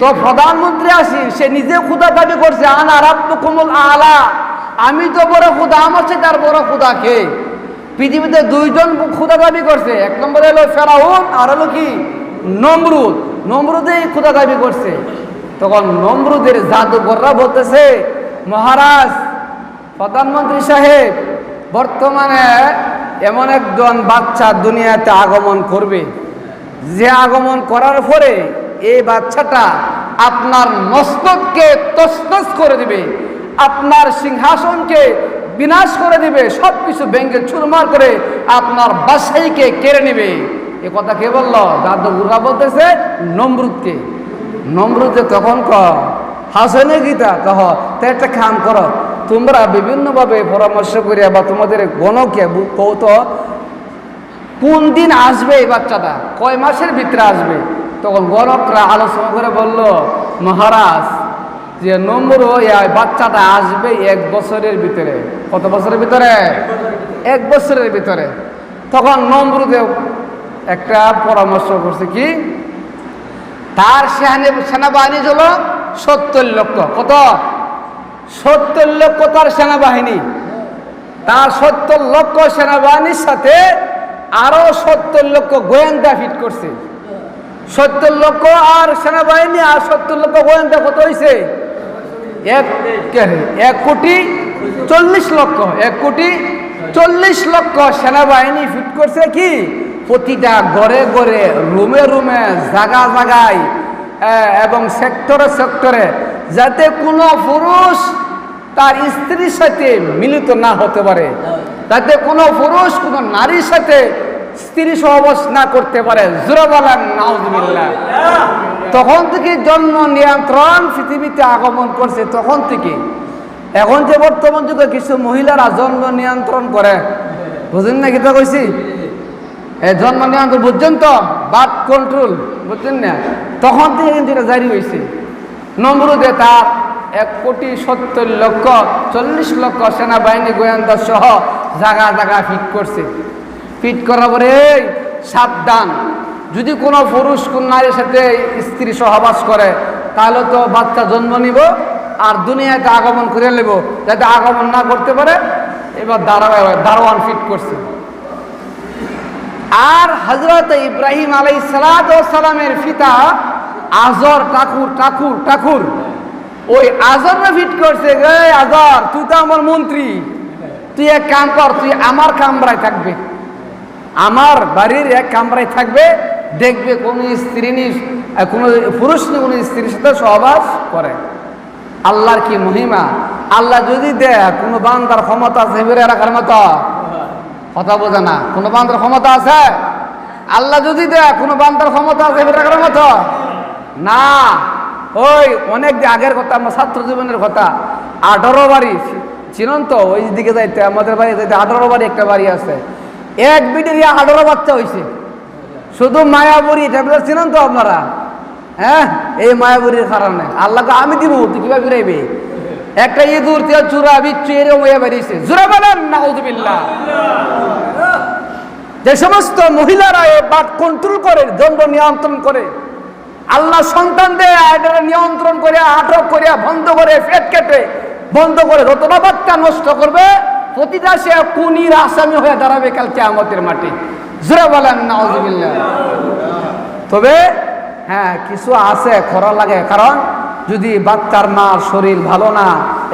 তো প্রধানমন্ত্রী আসি, সে নিজে খুদা দাবি করছে, আনা রাব্বু কুমুল আলা। আমি তো বড় খুদা আমার সে তার বড় খুদা কে? পৃথিবীতে দুইজন খুদা দাবি করছে, এক নম্বরে হলো ফেরাউন, আর হলো কি? নমরুদ। নমরুদেই খুদা দাবি করছে। তখন নমরুদের জাদুঘররা বলতেছে, মহারাজ, প্রধানমন্ত্রী সাহেব, বর্তমানে এমন একজন বাচ্চা দুনিয়াতে আগমন করবে। যে আগমন করার পরে এই বাচ্চাটা আপনার মস্তককে তসতস করে দিবে, আপনার সিংহাসনকে বিনাশ করে দিবে সব কিছু ব্যাংকে চুরমার করে আপনার বাসাইকে কেড়ে নেবে। এ কথা কে বলল? জাদুগুররা বলতেছে, নমরুদকে। নমরুদে তখন ক, হাসনে গীতা, কহ, তো একটা কাম করো, তোমরা বিভিন্নভাবে পরামর্শ করিয়া বা তোমাদের গণকে কৌত, কোন দিন আসবে এই বাচ্চাটা? কয় মাসের ভিতরে আসবে? তখন গণকরা আলোচনা করে বলল, মহারাজ, যে নম্বর বাচ্চাটা আসবে এক বছরের ভিতরে। কত বছরের ভিতরে? এক বছরের ভিতরে। তখন নম্রদেব একটা পরামর্শ করছে, কি? তার সেনাবাহিনী হলো সত্তর লক্ষ। কত? সত্তর লক্ষ তার সেনাবাহিনী। তার সত্তর লক্ষ সেনাবাহিনীর সাথে আরও সত্তর লক্ষ গোয়েন্দা ফিট করছে। সত্তর লক্ষ আর সেনাবাহিনী আর সত্তর লক্ষ গোয়েন্দা কত হয়েছে এক এক কোটি চল্লিশ লক্ষ, এক কোটি চল্লিশ লক্ষ সেনাবাহিনী ফিট করছে কি? প্রতিটা ঘরে ঘরে, রুমে রুমে, জাগা জাগায় এবং সেক্টরে সেক্টরে, যাতে কোনো পুরুষ তার স্ত্রীর সাথে মিলিত না হতে পারে। যাতে কোনো পুরুষ কোনো নারীর সাথে স্ত্রী সহবাস না করতে পারে নাউজুবিল্লাহ। তখন থেকে জন্ম নিয়ন্ত্রণ পৃথিবীতে আগমন করছে, তখন থেকে। এখন যে বর্তমান যুগে কিছু মহিলারা জন্ম নিয়ন্ত্রণ করে বুঝলেন না কিতা কইছি? এ জন্ম নিয়ন্ত্রণ, বুঝছেন তো? বার্থ কন্ট্রোল, বুঝছেন না? তখন থেকে কিন্তু এটা জারি হয়েছে নমরুদে তার এক কোটি সত্তর লক্ষ চল্লিশ লক্ষ সেনাবাহিনী গোয়েন্দা সহ জায়গা জায়গা ফিট করছে। ফিট করার পরে সাবধান। যদি কোনো পুরুষ কোন নারীর সাথে স্ত্রী সহবাস করে, তাহলে তো বাচ্চা জন্ম নিব আর দুনিয়াতে আগমন করে নেব। যাতে আগমন না করতে পারে, এবার দাঁড়া দারোয়ান ফিট করছে। আর হজরত ইব্রাহিম আলাই সালামের পিতা আজর ঠাকুর ঠাকুর ঠাকুর। ওই আজররা ফিট করছে আজর, তুই তো আমার মন্ত্রী। তুই এক কাম কর, তুই আমার কামরায় থাকবে। আমার বাড়ির এক কামরায় থাকবে, দেখবে কোন স্ত্রী নি কোন পুরুষ নি কোন স্ত্রীর সাথে সহবাস করে। আল্লাহর কি মহিমা? আল্লাহ যদি দেয়, কোনো বান্দার ক্ষমতা আছে বেড়ে রাখার মতো? কথা বোঝে না। কোনো বান্দার ক্ষমতা আছে? আল্লাহ যদি দেয়, কোনো বান্দার ক্ষমতা আছে বেড়ে রাখার মতো? না। ওই অনেক আগের কথা, আমার ছাত্র জীবনের কথা, আঠারো বাড়ি চিনন তো? ওই দিকে যাইতে, আমাদের বাড়ি যাইতে আঠারো বাড়ি একটা বাড়ি আছে। এক বিটের আঠারো বাচ্চা হয়েছে শুধু মায়াবুরি ট্যাবলেট চিনেন তো আপনারা? হ্যাঁ? এই মায়াবুরির কারণে। আল্লাহকে আমি দিব, তুই কীভাবে ফিরাইবে? একটা ইঁদুর তেল চূড়া বিচ্ছু এরকম হয়ে বেরিয়েছে। জোরা বলেন না যে সমস্ত মহিলারা এই বাদ কন্ট্রোল করে দ্বন্দ্ব নিয়ন্ত্রণ করে, আল্লাহ সন্তান দেয় এটা নিয়ন্ত্রণ করে, আটক করে, বন্ধ করে, ফেট কেটে, বন্ধ করে যতটা বাচ্চা নষ্ট করবে প্রতিটা সে কুনির আসামি হয়ে দাঁড়াবে কালকে আমাদের জোরে বলেন তবে হ্যাঁ কিছু আছে, খরা লাগে, কারণ যদি বাচ্চার মার শরীর ভালো না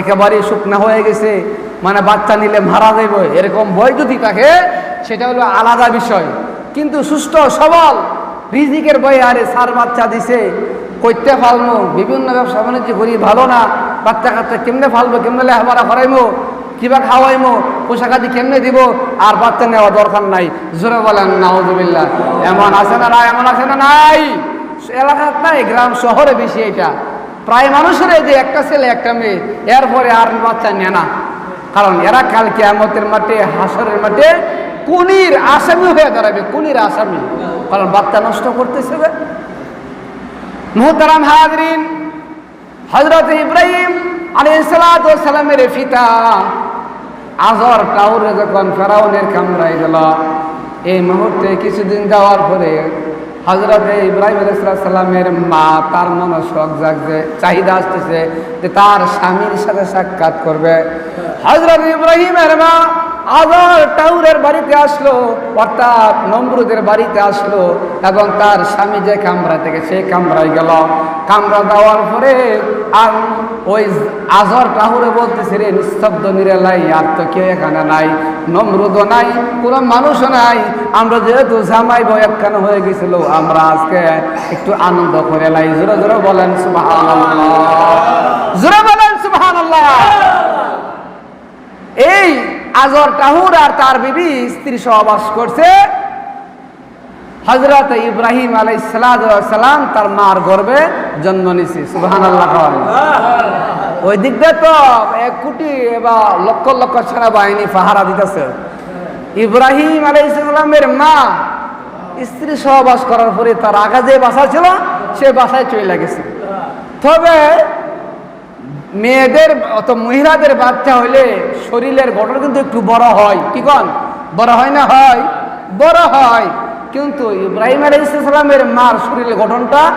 একেবারে শুকনা হয়ে গেছে মানে বাচ্চা নিলে মারা যাইব, এরকম ভয় যদি থাকে, সেটা হলো আলাদা বিষয়। কিন্তু সুস্থ, সবল, রিজিকের বয়ে আরে সার বাচ্চা দিছে করতে ফালমো বিভিন্ন ব্যবসা বাণিজ্য করি, ভালো না বাচ্চা কাচ্চা কেমনে ফালবো, কেমনে লেহাপড়া করাইমো কিবা খাওয়াইমো পোশাক আদি কেমনে দিব? আর বাচ্চা নেওয়া দরকার নাই। জোরে বলেন, নাউজুবিল্লাহ। এমন আছে না নাই? এমন আছে না নাই? এলাকার নাই, গ্রাম শহরে বেশি এটা। প্রায় মানুষের যে একটা ছেলে, একটা মেয়ে, এরপরে আর বাচ্চা নেয় না। কারণ এরা কাল কেয়ামতের মাঠে, হাসরের মাঠে কুনির আসামি হয়ে দাঁড়াবে কুনির আসামি। কারণ বাচ্চা নষ্ট করতেছে। মুহতারাম হাজরিন হজরত ইব্রাহিম আলী সালামের পিতা। আজর টাউরে যখন ফেরাউনের কামড়াই গেল, এই মুহূর্তে কিছুদিন যাওয়ার পরে হজরত ইব্রাহিম আলাইসালামের মা তার মনে শখ জাগছে, চাহিদা আসতেছে যে তার স্বামীর সাথে সাক্ষাৎ করবে। হজরত ইব্রাহিমের মা আবার টাউরের বাড়িতে আসলো, অর্থাৎ নমরুদের বাড়িতে আসলো এবং তার স্বামী যে কামরা থেকে সেই কামরায় গেল। কামরা দেওয়ার পরে আর ওই আজর টাহুরে বলতেছে, রে নিস্তব্ধ নিরেলাই আর তো কেউ এখানে নাই। নমরুদও নাই, কোনো মানুষও নাই। আমরা যেহেতু জামাই বই একখানে হয়ে গেছিল? আমরা আজকে একটু আনন্দ করে লাই। জোরে জোরে বলেন সুবাহ জোরে বলেন সুবাহ এই আজর টাহুর আর তার বিবি স্ত্রী সহবাস করছে। হজরত ইব্রাহিম আলাই সালাম তার মার গর্বে জন্ম নিছে। সুবাহান আল্লাহ ওই দিক দিয়ে তো এক কোটি বা লক্ষ লক্ষ সেনাবাহিনী পাহারা দিতেছে। ইব্রাহিম আলাইসালামের মা স্ত্রী সহবাস করার পরে তার আগা যে বাসা ছিল, সে বাসায় চলে গেছে। তবে মেয়েদের অত মহিলাদের বাচ্চা হইলে শরীরের গঠন কিন্তু একটু বড় হয়। কি কন? বড় হয় না? হয়। বড় হয়। কিন্তু ইব্রাহিম আলী ইসলামের মার শরীরের গঠনটা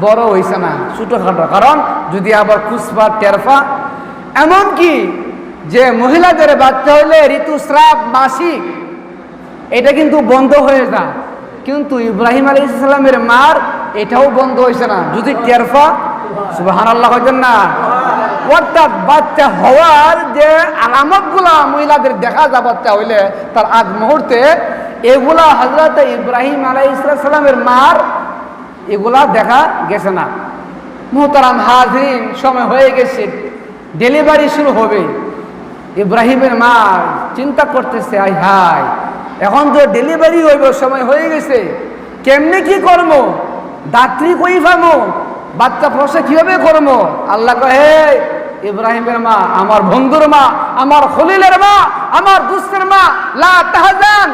বড় হয়েছে না, ছোটোখাটো। কারণ যদি আবার খুসবা, টেরফা, এমনকি যে মহিলাদের বাচ্চা হইলে ঋতুস্রাব, মাসিক, এটা কিন্তু বন্ধ হয়ে যায়। কিন্তু ইব্রাহিম আলী ইসলামের মার এটাও বন্ধ হয়েছে না। যদি টেরফা সুবাহান আল্লাহ না। অর্থাৎ বাচ্চা হওয়ার যে আলামতগুলা মহিলাদের দেখা যা বাচ্চা হইলে তার আগ মুহূর্তে এগুলা হজরত ইব্রাহিম আলাই ইসলামের মার এগুলা দেখা গেছে না। মোহতারাম হাজরিন, সময় হয়ে গেছে, ডেলিভারি শুরু হবে। ইব্রাহিমের মা চিন্তা করতেছে আই হাই এখন তো ডেলিভারি হইব, সময় হয়ে গেছে। কেমনে কি করব? দাত্রী কই পাবো বাচ্চা ফসে কীভাবে করব? আল্লাহ কহে ইব্রাহিমের মা, আমার বন্ধুর মা, আমার খলিলের মা, আমার দুস্তের মা, লা তাহাজান।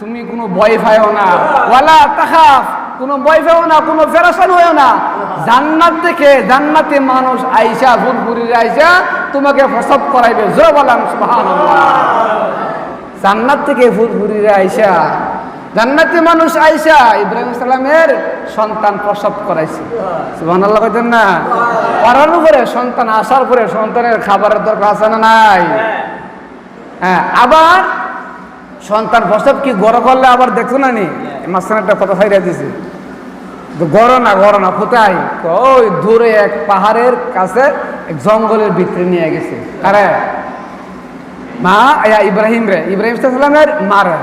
তুমি কোনো ভয় পাইও না, ওয়ালা তাহাফ কোনো ভয় পাও না, কোনো ফেরাসান হয়েও না। জান্নাত থেকে জান্নাতে মানুষ আইসা ফুলপুরির আইসা, তোমাকে প্রসব করাইবে। জোর বলাম জান্নাত থেকে ফুলপুরির আইসা জান্নাতি মানুষ আইসা ইব্রাহিম সালামের সন্তান প্রসব করাইছে। সুবহানাল্লাহ কইতেন না? করার উপরে সন্তান আসার পরে সন্তানের খাবারের দরকার আছে না নাই? হ্যাঁ আবার সন্তান প্রসব কি গড় করলে আবার দেখছ না নি? মাঝখানে একটা কথা ফাইরা দিছে। গড় না গড় না, কোথায়? ওই দূরে এক পাহাড়ের কাছে এক জঙ্গলের ভিতরে নিয়ে গেছে। আরে, মা ইব্রাহিম রে, ইব্রাহিম সাল্লামের মারে।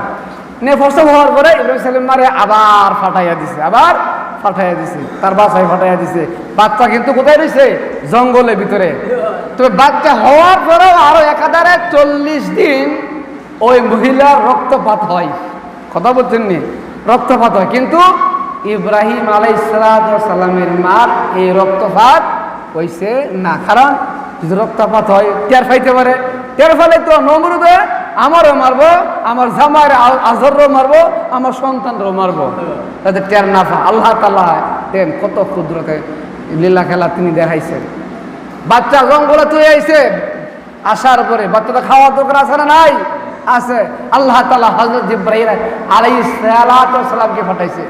নে প্রসব হওয়ার পরে ইব্রাহিম সাল্লাম মারে আবার ফাটাইয়া দিছে, আবার ফাটাইয়া দিছে, তার বাসায় ফাটাইয়া দিছে। বাচ্চা কিন্তু কোথায় রয়েছে? জঙ্গলের ভিতরে। তবে বাচ্চা হওয়ার পরেও আরও একাধারে চল্লিশ দিন ওই মহিলার রক্তপাত হয়। কথা বলছেন নি রক্তপাত হয়। কিন্তু ইব্রাহিম আলাই সালামের মার এই রক্তপাত হয়েছে না। কারণ যদি রক্তপাত হয়, টের পাইতে পারে। টের ফলে তো নমরুদে আমারও মারবো, আমার জামাইয়ের আজরও মারবো, আমার সন্তানরও মারবো। তাতে টের না আল্লাহ তাল্লাহ দেন কত ক্ষুদ্রতে লীলা খেলা তিনি দেখাইছেন বাচ্চা জঙ্গলে তুই আইছে, আসার পরে বাচ্চাটা খাওয়ার দরকার আছে না নাই? আছে। আল্লাহ তালা হজরত ইব্রাহিম আলাই সালামকে পাঠাইছে।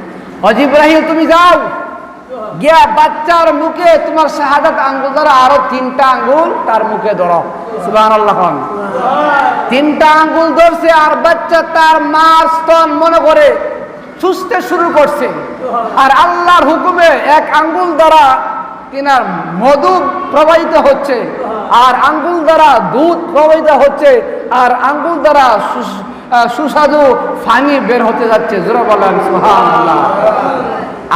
হজ ইব্রাহিম তুমি যাও। গিয়া বাচ্চার মুখে তোমার শাহাদাত আঙ্গুল দ্বারা আরও তিনটা আঙ্গুল তার মুখে ধরো। তিনটা আঙ্গুল ধরছে আর বাচ্চা তার মা স্তন মনে করে চুষতে শুরু করছে। আর আল্লাহর হুকুমে এক আঙ্গুল দ্বারা তিনার মধু প্রবাহিত হচ্ছে, আর আঙ্গুল দ্বারা দুধ প্রবাহিত হচ্ছে, আর আঙ্গুল দ্বারা সুস্বাদু ফানি বের হতে যাচ্ছে। জোরে বলেন সুহান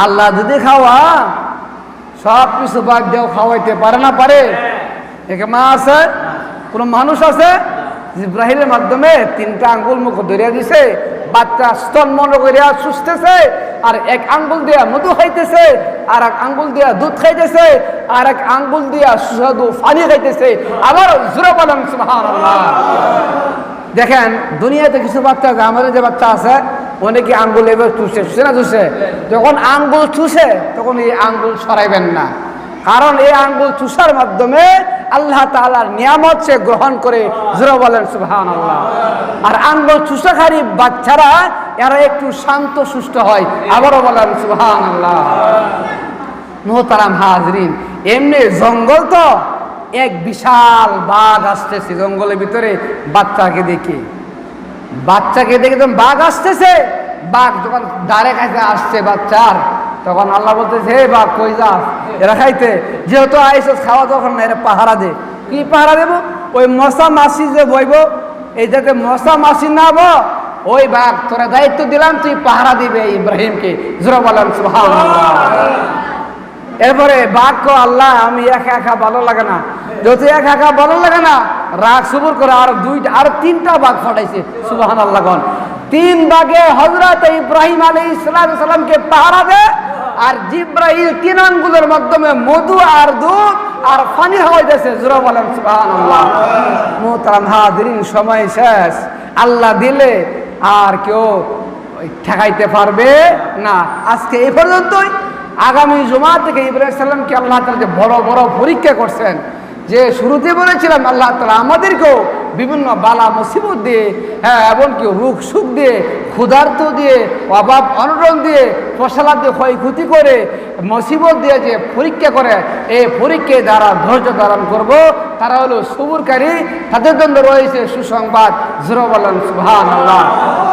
আল্লাহ যদি খাওয়া, সব কিছু বাদ দিয়েও খাওয়াইতে পারে না, পারে। একে মা আছে, কোনো মানুষ আছে ইব্রাহিমের মাধ্যমে তিনটা আঙ্গুল মুখ ধরিয়া দিছে, বাচ্চা স্তন মন করিয়া সুস্থেছে আর এক আঙ্গুল দিয়া মধু খাইতেছে, আর এক আঙ্গুল দিয়া দুধ খাইতেছে, আর এক আঙ্গুল দিয়া সুস্বাদু পানি খাইতেছে। আবার জোরে বলেন দেখেন, দুনিয়াতে কিছু বাচ্চা আছে, আমাদের যে বাচ্চা আছে অনেকে আঙ্গুল এবার চুষে চুষে না চুষে? যখন আঙ্গুল চুষে, তখন এই আঙ্গুল সরাইবেন না। কারণ এই আঙ্গুল চুষার মাধ্যমে আল্লাহ তালার নিয়ামত সে গ্রহণ করে। জোরে বলেন সুবহান আল্লাহ আর আঙ্গুল চুষাখারি বাচ্চারা, এরা একটু শান্ত, সুস্থ হয়। আবারও বলেন সুহান আল্লাহ মোহতারাম হাজরিন, এমনি জঙ্গল তো এক বিশাল বাঘ আসতেছে জঙ্গলের ভিতরে, বাচ্চাকে দেখে। বাচ্চাকে দেখে যখন বাঘ আসতেছে, বাঘ যখন দাঁড়ে খাইতে আসছে বাচ্চার, তখন আল্লাহ বলতেছে, হে বাঘ, কই যাস? এরা খাইতে। যেহেতু আইসস খাওয়া তখন না, এরা পাহারা দে কি পাহারা দেব? ওই মশা মাসি যে বইব এই যাতে মশা মাসি না বো। ওই বাঘ, তোরা দায়িত্ব দিলাম, তুই পাহারা দিবে ইব্রাহিমকে। জোরা বলেন, সুবহানাল্লাহ। এরপরে বাক্য, আল্লাহ, আমি একা একা ভালো লাগে না। যত একা একা ভালো লাগে না, রাগ সুবর করে আর দুইটা আর তিনটা বাঘ ফাটাইছে সুবাহান আল্লাহ গন তিন বাঘে হজরত ইব্রাহিম আলী ইসলাম সাল্লামকে পাহারা দে, আর জিব্রাহিল তিন আঙ্গুলের মাধ্যমে মধু আর দুধ আর পানি হওয়াইতেছে জোরা বলেন সুবাহান আল্লাহ মোহতারাম হাদিন সময় শেষ। আল্লাহ দিলে আর কেউ ঠেকাইতে পারবে না। আজকে এই পর্যন্তই। আগামী জমা থেকে ইব্রাহিম সাল্লামকে আল্লাহ তালা যে বড় বড় পরীক্ষা করছেন, যে শুরুতে বলেছিলাম আল্লাহ তালা আমাদেরকেও বিভিন্ন বালা মুসিবত দিয়ে হ্যাঁ এমনকি রুখ সুখ দিয়ে, ক্ষুধার্ত দিয়ে, অভাব অনটন দিয়ে ফসলা দিয়ে ক্ষয়ক্ষতি করে মুসিবত দিয়ে যে পরীক্ষা করে এই পরীক্ষায় যারা ধৈর্য ধারণ করব। তারা হলো সবুরকারী। তাদের জন্য রয়েছে সুসংবাদ।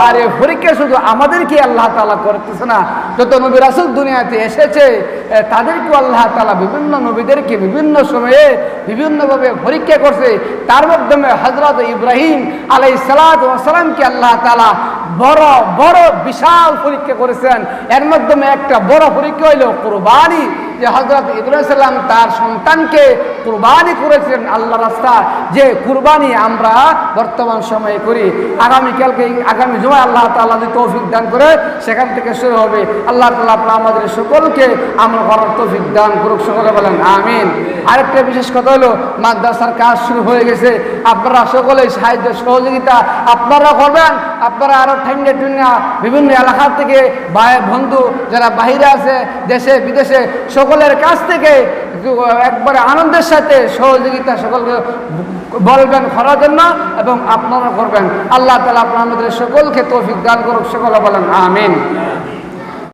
আর এই পরীক্ষা শুধু আমাদেরকে আল্লাহ তালা করতেছে না। যত নবী রাসুল দুনিয়াতে এসেছে এ, তাদেরকেও আল্লাহ তালা বিভিন্ন নবীদেরকে বিভিন্ন সময়ে বিভিন্নভাবে পরীক্ষা করছে। তার মাধ্যমে হজরত ইব্রাহিম আলাই সালামকে আল্লাহ তালা বড় বড় বিশাল পরীক্ষা করেছেন। এর মাধ্যমে একটা বড় পরীক্ষা হইল কোরবানি, যে হজরত ইব্রাহিম তার সন্তানকে কুরবানি করেছেন আল্লাহ রাস্তা যে কুরবানি আমরা বর্তমান সময়ে করি আগামীকালকে আগামী জমা আল্লাহ তাআলা যদি তৌফিক দান করে, সেখান থেকে শুরু হবে। আল্লাহ তাআলা আপনার আমাদের সকলকে আমল করার তৌফিক দান করুক, সকলে বলেন আমিন। আরেকটা বিশেষ কথা হলো, মাদ্রাসার কাজ শুরু হয়ে গেছে। আপনারা সকলে সাহায্য সহযোগিতা আপনারা করবেন আপনারা আরও ঠেঙ্গে টুঙ্গা বিভিন্ন এলাকার থেকে ভাই, বন্ধু যারা বাহিরে আছে, দেশে, বিদেশে, সকলের কাছ থেকে একবারে আনন্দের সাথে সহযোগিতা সকলকে বলবেন করার জন্য এবং আপনারা করবেন। আল্লাহ তালা আপনার আমাদের সকলকে তৌফিক দান করুক, সকলে বলেন, আমিন।